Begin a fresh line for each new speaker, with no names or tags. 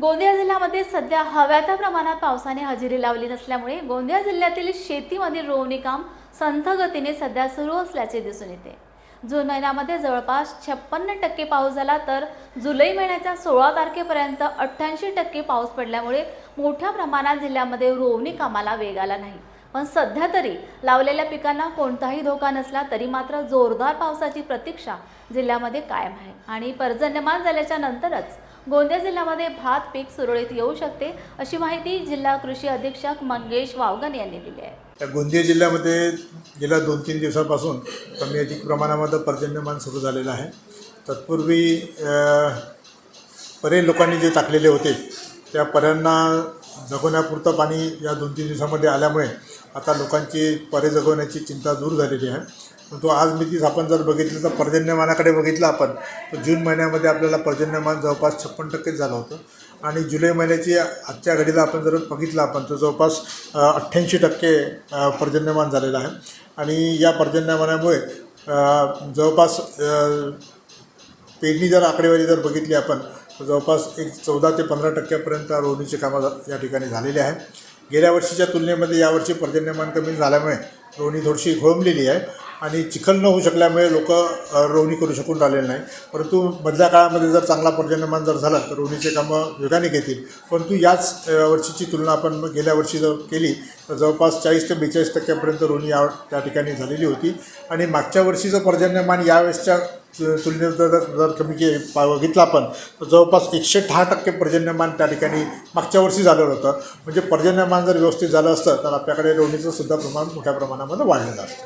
गोंदिया जिल्ह्यामध्ये सध्या हव्या त्या प्रमाणात पावसाने हजेरी लावली नसल्यामुळे गोंदिया जिल्ह्यातील शेतीमधील रोवणी काम संथ गतीने सध्या सुरू असल्याचे दिसून येते. जून महिन्यामध्ये जवळपास छप्पन्न टक्के पाऊस झाला तर जुलै महिन्याच्या सोळा तारखेपर्यंत अठ्ठ्याऐंशी टक्के पाऊस पडल्यामुळे मोठ्या प्रमाणात जिल्ह्यामध्ये रोवणी कामाला वेग आला नाही. पण सध्या तरी लावलेल्या पिकांना कोणताही धोका नसला तरी मात्र जोरदार पावसाची प्रतीक्षा जिल्ह्यामध्ये कायम आहे आणि पर्जन्यमान झाल्याच्या नंतरच गोंदिया जिल्ह्यामध्ये भात पीक सुरळीत येऊ शकते अशी माहिती जिल्हा कृषी अधीक्षक मंगेश वावगन यांनी दिली आहे.
त्या गोंदिया जिल्ह्यामध्ये गेल्या दोन तीन दिवसापासून कमी अधिक प्रमाणामध्ये पर्जन्यमान सुरू झालेलं आहे. तत्पूर्वी अ, परे लोकांनी जे टाकलेले होते त्या पर्यांना जगवण्यापुरतं पाणी या दोन तीन दिवसामध्ये आल्यामुळे आता लोकांची परे जगवण्याची चिंता दूर झालेली आहे. परंतु आज मितीच आपण जर बघितलं तर पर्जन्यमानाकडे बघितलं आपण तर जून महिन्यामध्ये आपल्याला पर्जन्यमान जवळपास छप्पन टक्केच झालं होतं. आणि जुलै महिन्याची आजच्या घडीला आपण जर बघितलं आपण तर जवळपास अठ्ठ्याऐंशी टक्के पर्जन्यमान झालेलं आहे. आणि या पर्जन्यमानामुळे जवळपास पेरणी जर आकडेवारी जर बघितली आपण जवळपास एक चौदा ते पंधरा टक्क्यापर्यंत रोवणीची कामं या ठिकाणी झालेली आहे गेल्या वर्षीच्या तुलनेमध्ये यावर्षी पर्जन्यमान कमी झाल्यामुळे रोवणी थोडीशी घोळंबलेली आहे आणि चिखल न होऊ शकल्यामुळे लोक रोवणी करू शकून राहिलेले नाही परंतु मधल्या काळामध्ये जर चांगला पर्जन्यमान जर झाला तर रोवणीचे कामं वेगाने घेतील. परंतु याच वर्षीची तुलना आपण गेल्या वर्षी जर केली तर जवळपास चाळीस ते बेचाळीस टक्क्यापर्यंत रोवणी या त्या ठिकाणी झालेली होती. आणि मागच्या वर्षीचं पर्जन्यमान यावेळेसच्या तुलनेत जर जर कमी के पा- आपण तर जवळपास एकशे दहा टक्के पर्जन्यमान त्या ठिकाणी मागच्या वर्षी झालेलं होतं. म्हणजे पर्जन्यमान जर व्यवस्थित झालं असतं तर आपल्याकडे रोवणीचं सुद्धा प्रमाण मोठ्या प्रमाणामध्ये वाढलेलं असतं.